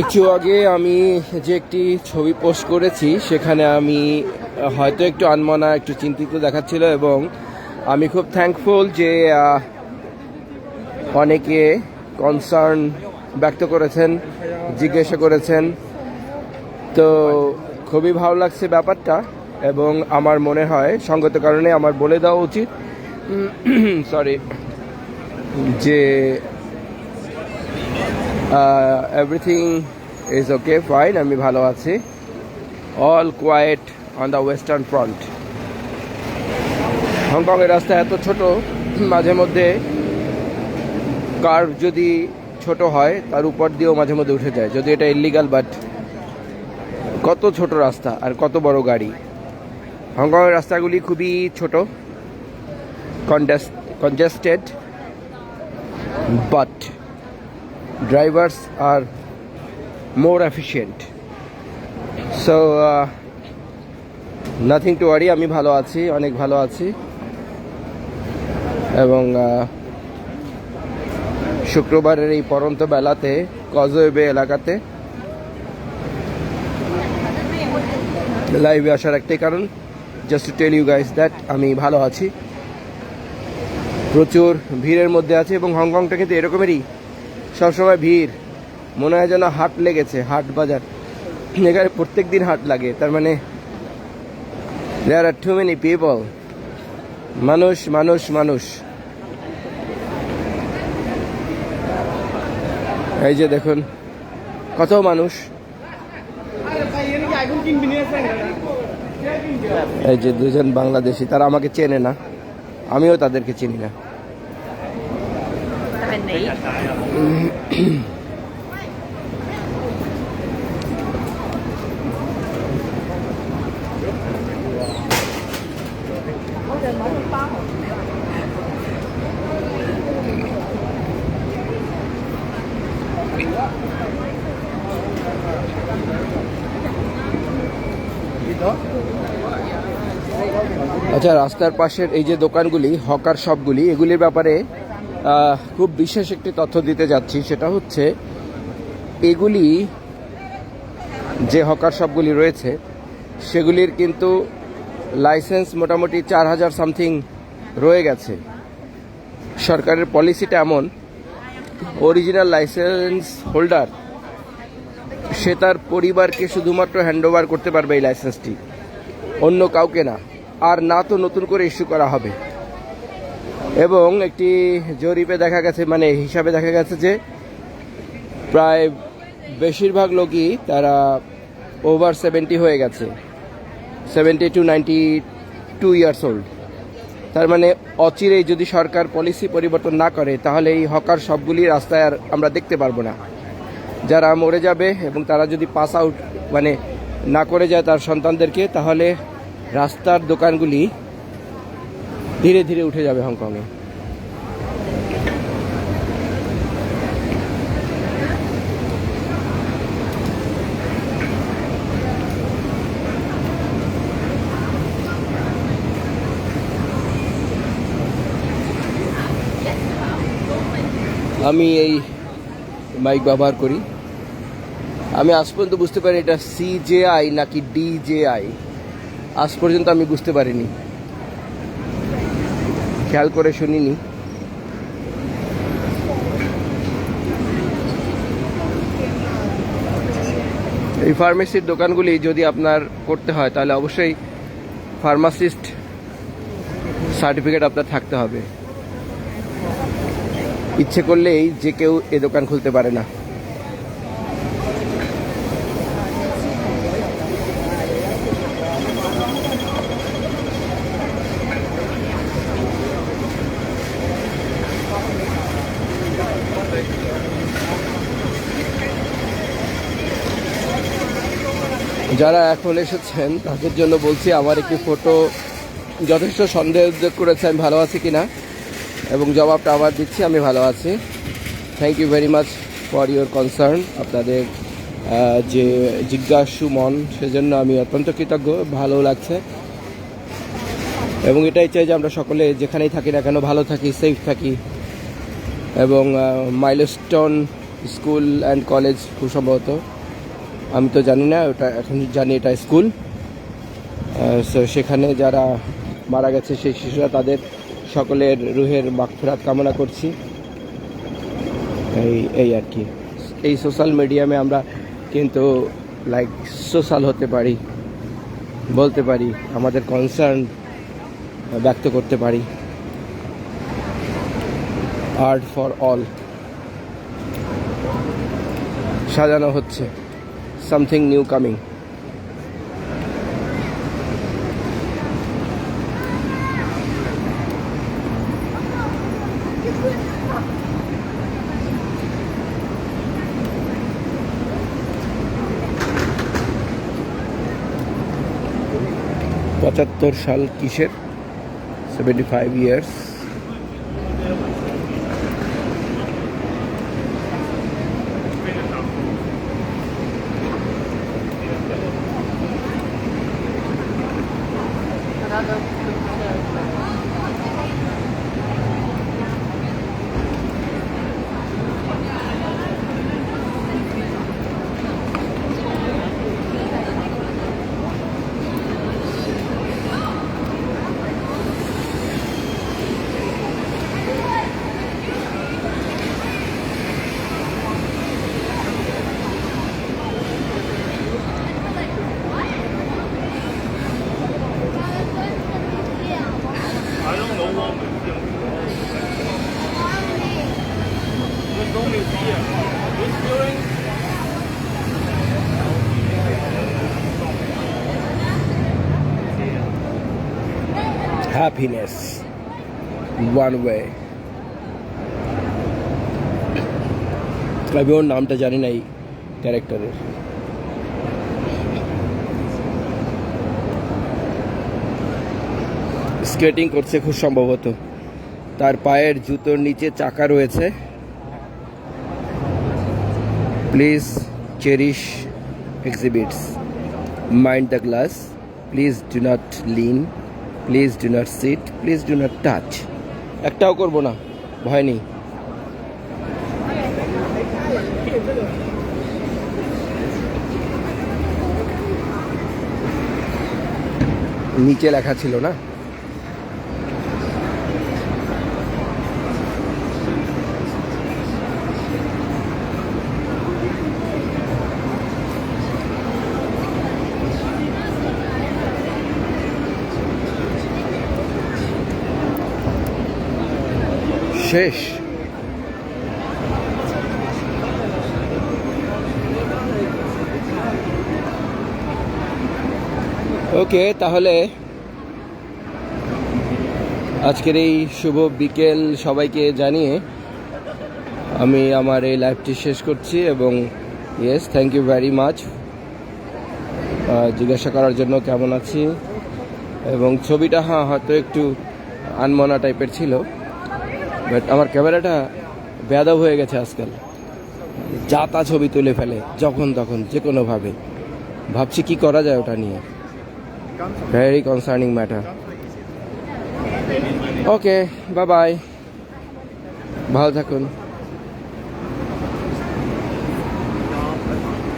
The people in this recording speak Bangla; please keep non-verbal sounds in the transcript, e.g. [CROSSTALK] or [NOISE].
একটু আগে আমি যে একটি ছবি পোস্ট করেছি, সেখানে আমি হয়তো একটু আনমনা, একটু চিন্তিত দেখাচ্ছিল এবং আমি খুব থ্যাঙ্কফুল যে অনেকে কনসার্ন ব্যক্ত করেছেন, জিজ্ঞাসা করেছেন। তো খুবই ভালো লাগছে ব্যাপারটা। এবং আমার মনে হয়, সঙ্গত কারণে আমার বলে দেওয়া উচিত সরি [CLEARS THROAT] যে এভরিথিং ইজ ওকে ফাইন আমি ভালো আছি। All quiet on the western front হংকংয়ের রাস্তা এত ছোট, [CLEARS THROAT] মাঝে মধ্যে কার যদি ছোট হয়, তার উপর দিয়েও মাঝে মধ্যে উঠে যায়। যদি এটা ইলিগাল বাট কত ছোট রাস্তা আর কত বড় গাড়ি। হংকংয়ের রাস্তাগুলি খুবই ছোট congested but drivers are more efficient. So nothing to worry আমি ভালো আছি অনেক ভালো আছি। এবং uh, শুক্রবারের এই পরন্ত বেলাতে কজওয়ে এলাকাতে লাইভে আসার একটাই কারণ। Just to tell you guys that আমি ভালো আছি। প্রচুর ভিড়ের মধ্যে আছে এবং হংকংটা কিন্তু এরকমেরই সবসময় ভিড়। মনে হয় যেন হাট লেগেছে, হাট বাজার। এখানে প্রত্যেক দিন হাট লাগে, তার মানে there are too many people মানুষ মানুষ মানুষ। এই যে দেখুন, কত মানুষ। এই যে দুজন বাংলাদেশি তারা আমাকে চেনে না। আমিও তাদেরকে চিনি না। আচ্ছা রাস্তার পাশের এই যে দোকানগুলি, হকার শপগুলি, এগুলির ব্যাপারে খুব বিশেষ একটি তথ্য দিতে যাচ্ছি। সেটা হচ্ছে, এগুলি যে হকার শপগুলি রয়েছে, সেগুলির কিন্তু লাইসেন্স মোটামুটি চার হাজার সামথিং রয়ে গেছে। সরকারের পলিসিটা এমন, অরিজিনাল লাইসেন্স হোল্ডার, সে তার পরিবারকে শুধুমাত্র হ্যান্ডওভার করতে পারবে এই লাইসেন্সটি। অন্য কাউকে না। আর না তো নতুন করে ইস্যু করা হবে। এবং একটি জরিপে দেখা গেছে মানে হিসাবে দেখা গেছে যে প্রায় বেশিরভাগ লোকই তারা ওভার সেভেন্টি হয়ে গেছে। Seventy to ninety two years old তার মানে অচিরেই যদি সরকার পলিসি পরিবর্তন না করে, তাহলে এই হকার সবগুলি রাস্তায় আর আমরা দেখতে পারব না। যারা মরে যাবে এবং তারা যদি পাস আউট মানে না করে যায় তার সন্তানদেরকে, তাহলে রাস্তার দোকানগুলি ধীরে ধীরে উঠে যাবে হংকংয়ে। আমি এই মাইক ব্যবহার করি। আমি আজ পর্যন্ত বুঝতে পারি এটা সিজেআই নাকি ডিজেআই আজ পর্যন্ত আমি বুঝতে পারিনি। খেয়াল করে শুনিনি। এই ফার্মেসির দোকানগুলি যদি আপনার করতে হয়, তাহলে অবশ্যই ফার্মাসিস্ট সার্টিফিকেট আপনার থাকতে হবে। ইচ্ছে করলেই যে কেউ এ দোকান খুলতে পারে না। যারা এখন এসেছেন, তাদের জন্য বলছি আমার একটি ফটো যথেষ্ট সন্দেহ করেছে, আমি ভালো আছি কি না এবং জবাবটা আবার দিচ্ছি, আমি ভালো আছি। Thank you very much for your concern আপনাদের যে জিজ্ঞাসু মন, সেজন্য আমি অত্যন্ত কৃতজ্ঞ, ভালো লাগছে। এবং এটাই চাই যে আমরা সকলে যেখানেই থাকি না কেন, ভালো থাকি সেফ থাকি। এবং মাইলস্টোন স্কুল অ্যান্ড কলেজ খুব সম্ভবত। আমি তো জানি না, ওটা এখন জানি এটা স্কুল। সো সেখানে যারা মারা গেছে সেই শিশুরা তাদের সকলের রুহের মাগফিরাত কামনা করছি। এই এই আর কি। এই সোশ্যাল মিডিয়ামে আমরা কিন্তু লাইক সোশ্যাল হতে পারি, বলতে পারি, আমাদের কনসার্ন ব্যক্ত করতে পারি। আর্ট ফর অল সাজানো হচ্ছে। সামথিং নিউ কামিং পঁচাত্তর সাল কিসের? Seventy five years happiness one way আমি ওর নামটা জানি না এই ক্যারেক্টারের স্কেটিং করছে খুব সম্ভবত। তার পায়ের জুতোর নিচে চাকা রয়েছে। Please cherish exhibits mind the glass please do not lean please do not sit, please do not touch. একটাও করব না, ভয় নেই। নিচে লেখা ছিল না? শেষ। ওকে, তাহলে আজকের এই শুভ বিকেল সবাইকে জানিয়ে আমি আমার এই লাইভটি শেষ করছি এবং yes thank you very much জিজ্ঞাসা করার জন্য কেমন আছি? এবং ছবিটা হ্যাঁ হয়তো একটু আনমনা টাইপের ছিল। বাট আমার ক্যামেরাটা বেয়াদব হয়ে গেছে আজকাল। যা তা ছবি তুলে ফেলে, যখন তখন যে কোনোভাবে ভাবছি কি করা যায় ওটা নিয়ে। ভেরি কনসার্নিং ম্যাটার ওকে বাবাই বাই ভালো থাকুন।